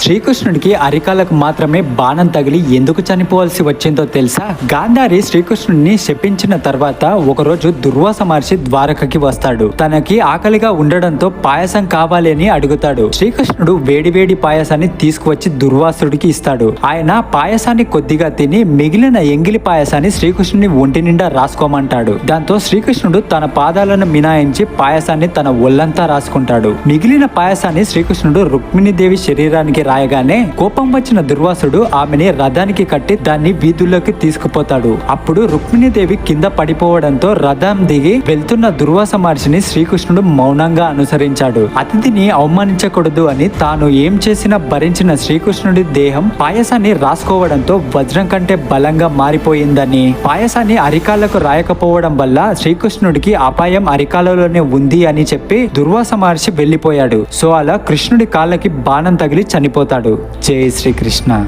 శ్రీకృష్ణుడికి అరికాలకు మాత్రమే బాణం తగిలి ఎందుకు చనిపోవాల్సి వచ్చిందో తెలుసా? గాంధారి శ్రీకృష్ణుడిని శపించిన తర్వాత ఒకరోజు దుర్వాస మహర్షి ద్వారకకి వస్తాడు. తనకి ఆకలిగా ఉండడంతో పాయసం కావాలి అని అడుగుతాడు. శ్రీకృష్ణుడు వేడివేడి పాయసాన్ని తీసుకువచ్చి దుర్వాసుడికి ఇస్తాడు. ఆయన పాయసాన్ని కొద్దిగా తిని మిగిలిన ఎంగిలి పాయసాన్ని శ్రీకృష్ణుని ఒంటి నిండా రాసుకోమంటాడు. దాంతో శ్రీకృష్ణుడు తన పాదాలను మినాయించి పాయసాన్ని తన ఒళ్ళంతా రాసుకుంటాడు. మిగిలిన పాయసాన్ని శ్రీకృష్ణుడు రుక్మిణీదేవి శరీరానికి రాయగానే కోపం వచ్చిన దుర్వాసుడు ఆమెని రథానికి కట్టి దాన్ని వీధుల్లోకి తీసుకుపోతాడు. అప్పుడు రుక్మిణీదేవి కింద పడిపోవడంతో రథం దిగి వెళ్తున్న దుర్వాస మహర్షిని శ్రీకృష్ణుడు మౌనంగా అనుసరించాడు. అతిథిని అవమానించకూడదు అని తాను ఏం చేసినా భరించిన శ్రీకృష్ణుడి దేహం పాయసాన్ని రాసుకోవడంతో వజ్రం కంటే బలంగా మారిపోయిందని. పాయసాన్ని అరికాలకు రాయకపోవడం వల్ల శ్రీకృష్ణుడికి అపాయం అరికాలలోనే ఉంది అని చెప్పి దుర్వాస మహర్షి వెళ్ళిపోయాడు సో అలా కృష్ణుడి కాళ్ళకి బాణం తగిలి చనిపోతాడు జై శ్రీకృష్ణ.